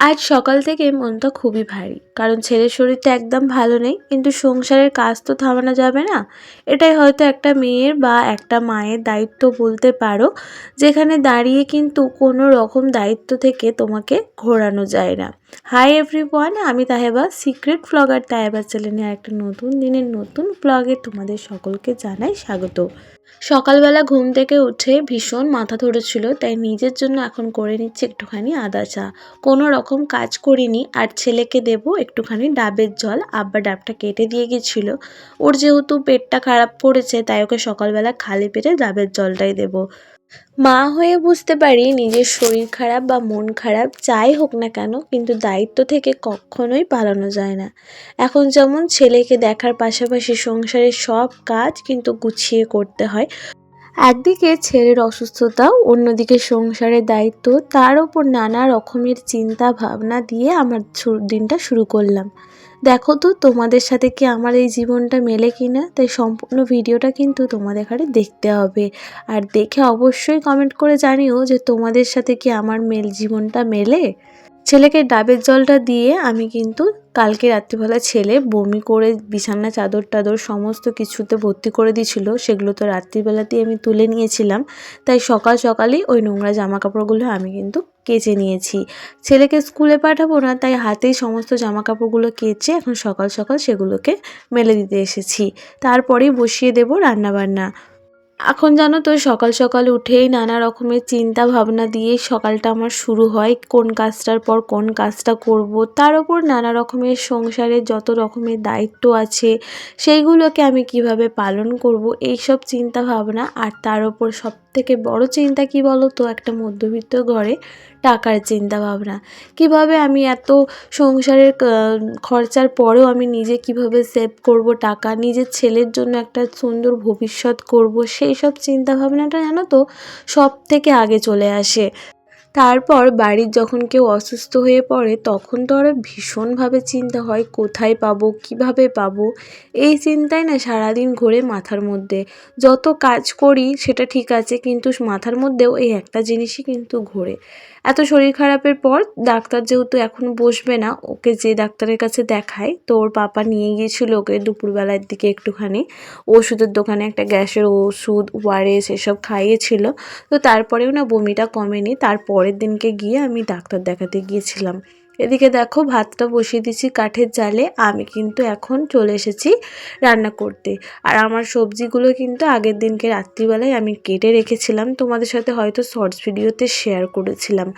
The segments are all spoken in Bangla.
আজ সকাল থেকে মনটা খুবই ভারী। কারণ ছেলের শরীরটা একদম ভালো নেই, কিন্তু সংসারের কাজ তো থামানো যাবে না। এটাই হয়তো একটা মেয়ের বা একটা মায়ের দায়িত্ব বলতে পারো, যেখানে দাঁড়িয়ে কিন্তু কোনো রকম দায়িত্ব থেকে তোমাকে ঘোরানো যায় না। হাই এভরিওয়ান আমি তাহেবা সিক্রেট ব্লগার তাহেবা চ্যানেলে একটা নতুন দিনের নতুন ব্লগে তোমাদের সকলকে জানাই স্বাগত। সকালবেলা ঘুম থেকে উঠে ভীষণ মাথা ধরেছিল, তাই নিজের জন্য এখন করে নিচ্ছি একটুখানি আদা চা। কোনো রকম কাজ করিনি, আর ছেলেকে দেব একটুখানি ডাবের জল। আব্বা ডাবটা কেটে দিয়ে গেছিল। ওর যেহেতু পেটটা খারাপ পড়েছে, তাই ওকে সকালবেলা খালি পেটে ডাবের জলটাই দেব। মা হয়ে বুঝতে পারি নিজের শরীর খারাপ বা মন খারাপ, যাই হোক না কেন, কিন্তু দায়িত্ব থেকে কখনোই পালানো যায় না। এখন যেমন ছেলেকে দেখার পাশাপাশি সংসারের সব কাজ কিন্তু গুছিয়ে করতে হয়। একদিকে ছেলের অসুস্থতা, অন্যদিকে সংসারের দায়িত্ব, তার ওপর নানা রকমের চিন্তা ভাবনা দিয়ে আমার দিনটা শুরু করলাম। দেখো তো, তোমাদের সাথে কি আমার এই জীবনটা মেলে কি না তাই সম্পূর্ণ ভিডিওটা কিন্তু তোমাদের এখানে দেখতে হবে। আর দেখে অবশ্যই কমেন্ট করে জানিও যে তোমাদের সাথে কি আমার মেল, জীবনটা মেলে? ছেলেকে ডাবের জলটা দিয়ে আমি কিন্তু কালকে রাত্রিবেলা ছেলে বমি করে বিছানা, চাদর টাদর সমস্ত কিছুতে ভর্তি করে দিয়েছিল। সেগুলো তো রাত্রিবেলাতেই আমি তুলে নিয়েছিলাম। তাই সকাল সকালেই ওই নোংরা জামা কাপড়গুলো আমি কিন্তু কেচে নিয়েছি। ছেলেকে স্কুলে পাঠাবো না, তাই হাতেই সমস্ত জামা কাপড়গুলো কেচে এখন সকাল সকাল সেগুলোকে মেলে দিতে এসেছি। তারপরেই বসিয়ে দেবো রান্নাবান্না। এখন জানো তো, সকাল সকাল উঠেই নানা রকমের চিন্তা ভাবনা দিয়ে সকালটা আমার শুরু হয়, কোন কাজটার পর কোন কাজটা করব। তার উপর নানা রকমের সংসারের যত রকমের দায়িত্ব আছে, সেইগুলোকে আমি কীভাবে পালন করব, এইসব চিন্তা ভাবনা আর তার উপর সব থেকে বড় চিন্তা কি বলো তো, একটা মধ্যবিত্ত ঘরে টাকার চিন্তা ভাবনা কীভাবে আমি এত সংসারের খরচার পরেও আমি নিজে কীভাবে সেভ করব টাকা, নিজের ছেলের জন্য একটা সুন্দর ভবিষ্যৎ করব সেই সব চিন্তা ভাবনাটা জানো তো সব থেকে আগে চলে আসে। তারপর বাড়ির যখন কেউ অসুস্থ হয়ে পড়ে, তখন তো আরও ভীষণভাবে চিন্তা হয়, কোথায় পাবো, কীভাবে পাবো? এই চিন্তায় না সারাদিন ঘোরে মাথার মধ্যে। যত কাজ করি সেটা ঠিক আছে, কিন্তু মাথার মধ্যেও এই একটা জিনিসই কিন্তু ঘোরে। এত শরীর খারাপের পর ডাক্তার যেহেতু এখন বসবে না, ওকে যে ডাক্তারের কাছে দেখায়, তো ওর পাপা নিয়ে গিয়েছিল ওকে দুপুরবেলার দিকে একটুখানি। ওষুধের দোকানে একটা গ্যাসের ওষুধ, ওয়ারেস এসব খাইয়েছিল। তো তারপরেও না বমিটা কমেনি। তারপরের দিনকে গিয়ে আমি ডাক্তার দেখাতে গিয়েছিলাম। এদিকে দেখো, ভাতটা বসিয়ে দিয়েছি কাঠের জালে। আমি কিন্তু এখন চলে এসেছি রান্না করতে। আর আমার সবজিগুলো কিন্তু আগের দিনকে রাত্রিবেলায় আমি কেটে রেখেছিলাম। তোমাদের সাথে হয়তো শর্টস ভিডিওতে শেয়ার করেছিলাম।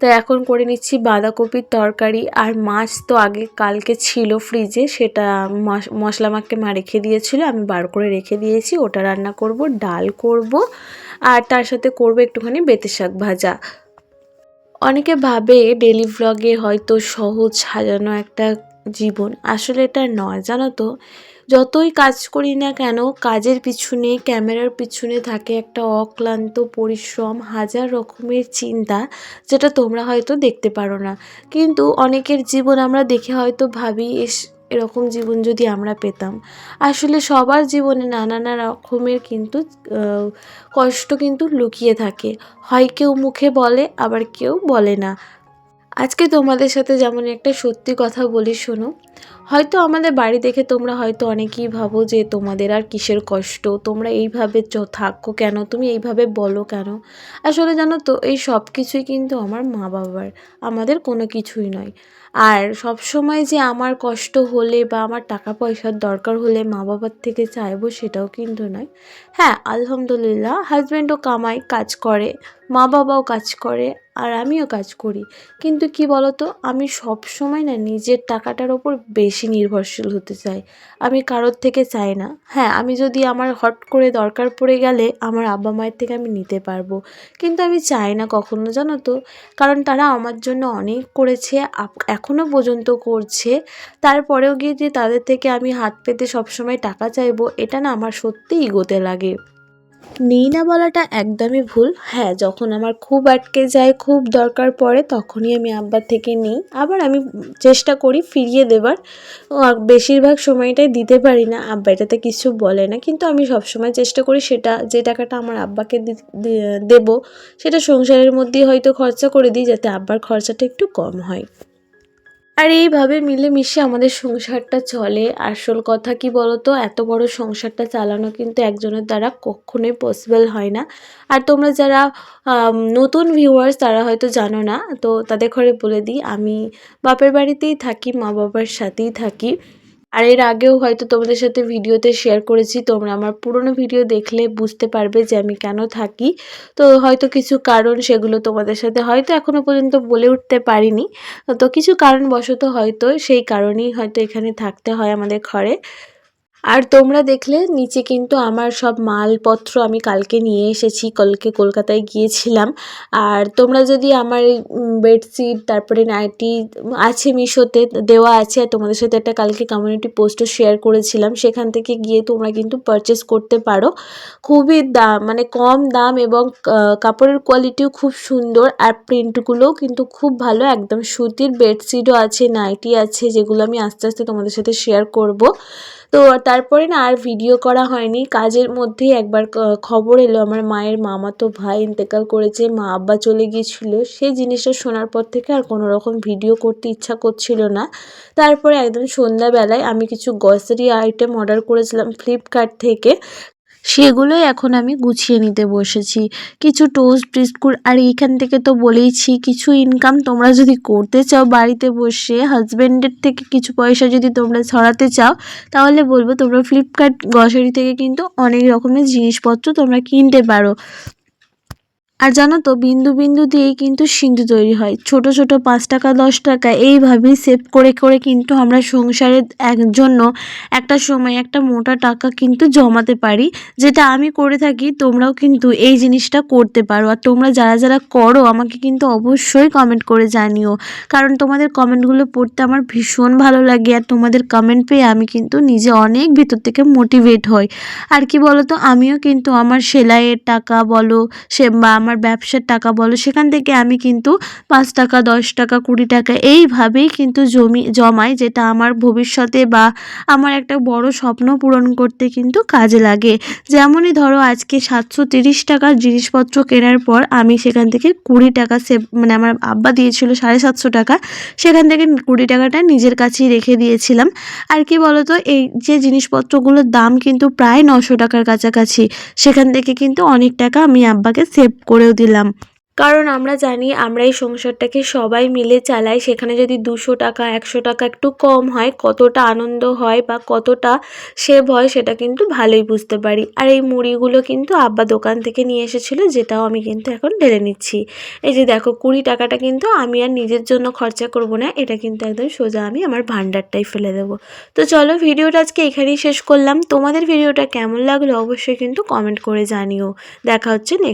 তো এখন করে নিচ্ছি বাঁধাকপির তরকারি। আর মাছ তো আগে কালকে ছিল ফ্রিজে, সেটা মশ- মশলা মাখকে মা রেখে দিয়েছিল, আমি বার করে রেখে দিয়েছি। ওটা রান্না করব, ডাল করব, আর তার সাথে করব একটুখানি বেতে শাক ভাজা। অনেকে ভাবে ডেলি ভ্লগে হয়তো সহজ সাজানো একটা জীবন। আসলে এটা নয়, জানো তো? যতই কাজ করি না কেন, কাজের পিছনে, ক্যামেরার পিছনে থাকে একটা অক্লান্ত পরিশ্রম, হাজার রকমের চিন্তা, যেটা তোমরা হয়তো দেখতে পারো না। কিন্তু অনেকের জীবন আমরা দেখে হয়তো ভাবি এস এরকম জীবন যদি আমরা পেতাম। আসলে সবার জীবনে নানা রকমের কিন্তু কষ্ট কিন্তু লুকিয়ে থাকে। হয় কেউ মুখে বলে, আবার কেউ বলে না। আজকে তোমাদের সাথে যেমন একটা সত্যি কথা বলি শোনো। হয়তো আমাদের বাড়ি দেখে তোমরা হয়তো অনেকেই ভাবো যে তোমাদের আর কিসের কষ্ট? তোমরা এইভাবে থাকো কেন? তুমি এইভাবে বলো কেন? আসলে জানো তো, এই সব কিছুই কিন্তু আমার মা বাবার আমাদের কোনো কিছুই নয়। আর সব সময় যে আমার কষ্ট হলে বা আমার টাকা পয়সার দরকার হলে মা বাবার থেকে চাইব সেটাও কিন্তু নয়। হ্যাঁ আলহামদুলিল্লাহ হাজব্যান্ডও কামায় কাজ করে। মা বাবাও কাজ করে আর আমিও কাজ করি। কিন্তু কি বলতো, আমি সব সময় না নিজের টাকাটার ওপর বেশি নির্ভরশীল হতে চাই। আমি কারোর থেকে চাই না। হ্যাঁ আমি যদি আমার হট করে দরকার পড়ে গেলে আমার আব্বা মায়ের থেকে আমি নিতে পারব। কিন্তু আমি চাই না কখনো, জানো তো। কারণ তারা আমার জন্য অনেক করেছে, আপ- এখনও পর্যন্ত করছে। তারপরেও গিয়ে যে তাদের থেকে আমি হাত পেতে সবসময় টাকা চাইব, এটা না আমার সত্যিই ইগোতে লাগে। নেই না বলাটা একদমই ভুল। হ্যাঁ যখন আমার খুব আটকে যায়, খুব দরকার পড়ে, তখনই আমি আব্বার থেকে নিই। আবার আমি চেষ্টা করি ফিরিয়ে দেবার। বেশিরভাগ সময়টাই দিতে পারি না, আব্বা এটাতে কিছু বলে না। কিন্তু আমি সবসময় চেষ্টা করি সেটা, যে টাকাটা আমার আব্বাকে দেবো, সেটা সংসারের মধ্যেই হয়তো খরচা করে দিই, যাতে আব্বার খরচাটা একটু কম হয়। আর এইভাবে মিলেমিশে আমাদের সংসারটা চলে। আসল কথা কি বলতো? এত বড় সংসারটা চালানো কিন্তু একজনের দ্বারা কখনোই পসিবল হয় না। আর তোমরা যারা নতুন ভিউয়ার্স তারা হয়তো জানো না, তো তাদের ঘরে বলে দিই, আমি বাপের বাড়িতেই থাকি মা বাবার সাথেই থাকি। আর এর আগেও হয়তো তোমাদের সাথে ভিডিওতে শেয়ার করেছি, তোমরা আমার পুরনো ভিডিও দেখলে বুঝতে পারবে যে আমি কেন থাকি। তো হয়তো কিছু কারণ সেগুলো তোমাদের সাথে হয়তো এখনও পর্যন্ত বলে উঠতে পারিনি। তো কিছু কারণবশত হয়তো সেই কারণেই হয়তো এখানে থাকতে হয় আমাদের ঘরে। আর তোমরা দেখলে নিচে কিন্তু আমার সব মালপত্র আমি কালকে নিয়ে এসেছি, কালকে কলকাতায় গিয়েছিলাম। আর তোমরা যদি আমার বেডশিট, তারপরে নাইটি, আছে মিশোতে, দেওয়া আছে, আর তোমাদের সাথে একটা কালকে কমিউনিটি পোস্টও শেয়ার করেছিলাম, সেখান থেকে গিয়ে তোমরা কিন্তু পারচেস করতে পারো। খুবই দাম মানে কম দাম এবং কাপড়ের কোয়ালিটিও খুব সুন্দর, আর প্রিন্টগুলোও কিন্তু খুব ভালো, একদম সুতির বেডশিটও আছে, নাইটি আছে, যেগুলো আমি আস্তে আস্তে তোমাদের সাথে শেয়ার করব। তো তারপরে না আর ভিডিও করা হয়নি। কাজের মধ্যেই একবার খবর এলো আমার মায়ের মামা তো ভাই ইন্তেকাল করেছে, মা আব্বা চলে গিয়েছিল। সেই জিনিসটা শোনার পর থেকে আর কোনো রকম ভিডিও করতে ইচ্ছা করছিল না। তারপরে একদম সন্ধ্যাবেলায় আমি কিছু গ্রসারি আইটেম অর্ডার করেছিলাম ফ্লিপকার্ট থেকে। সেগুলোই এখন আমি গুছিয়ে নিতে বসেছি। কিছু টোস্ট বিস্কুট আর এইখান থেকে তো বলেইছি, কিছু ইনকাম তোমরা যদি করতে চাও বাড়িতে বসে হাজব্যান্ডের থেকে কিছু পয়সা যদি তোমরা ছড়াতে চাও, তাহলে বলব তোমরা ফ্লিপকার্ট গ্রসারি থেকে কিন্তু অনেক রকমের জিনিসপত্র তোমরা কিনতে পারো। আর জানো তো, বিন্দু বিন্দু দিয়েই কিন্তু সিন্ধু তৈরি হয়। ছোট ছোট পাঁচ টাকা, দশ টাকা এইভাবেই সেভ করে করে কিন্তু আমরা সংসারের এক জন্য একটা সময় একটা মোটা টাকা কিন্তু জমাতে পারি, যেটা আমি করে থাকি, তোমরাও কিন্তু এই জিনিসটা করতে পারো। আর তোমরা যারা যারা করো, আমাকে কিন্তু অবশ্যই কমেন্ট করে জানিও। কারণ তোমাদের কমেন্টগুলো পড়তে আমার ভীষণ ভালো লাগে, আর তোমাদের কমেন্ট পেয়ে আমি কিন্তু নিজে অনেক ভিতর থেকে মোটিভেট হই। আর কি বলো তো আমিও কিন্তু আমার সেলাইয়ের টাকা বলো, সে বা আমার ব্যবসার টাকা বলো, সেখান থেকে আমি কিন্তু পাঁচ টাকা, দশ টাকা, কুড়ি টাকা এইভাবেই কিন্তু জমি, জমাই যেটা আমার ভবিষ্যতে বা আমার একটা বড় স্বপ্ন পূরণ করতে কিন্তু কাজে লাগে। যেমনই ধরো আজকে সাতশো তিরিশ টাকার জিনিসপত্র কেনার পর আমি সেখান থেকে কুড়ি টাকা সেভ মানে আমার আব্বা দিয়েছিল সাড়ে সাতশো টাকা, সেখান থেকে কুড়ি টাকাটা নিজের কাছেই রেখে দিয়েছিলাম। আর কি বলতো, এই যে জিনিসপত্রগুলোর দাম কিন্তু প্রায় নশো টাকার কাছাকাছি, সেখান থেকে কিন্তু অনেক টাকা আমি আব্বাকে সেভ করেও দিলাম। কারণ আমরা জানি আমরা এই সংসারটাকে সবাই মিলে চালাই, সেখানে যদি দুশো টাকা, একশো টাকা একটু কম হয়, কতটা আনন্দ হয় বা কতটা সেভ হয় সেটা কিন্তু ভালোই বুঝতে পারি। আর এই মুড়িগুলো কিন্তু আব্বা দোকান থেকে নিয়ে এসেছিল, যেটাও আমি কিন্তু এখন ঢেলে নিচ্ছি। এই যে দেখো, কুড়ি টাকাটা কিন্তু আমি আর নিজের জন্য খরচা করব না, এটা কিন্তু একদম সোজা আমি আমার ভান্ডারটাই ফেলে দেবো। তো চলো ভিডিওটা আজকে এখানেই শেষ করলাম। তোমাদের ভিডিওটা কেমন লাগল অবশ্যই কিন্তু কমেন্ট করে জানিও। দেখা হচ্ছে নেক্সট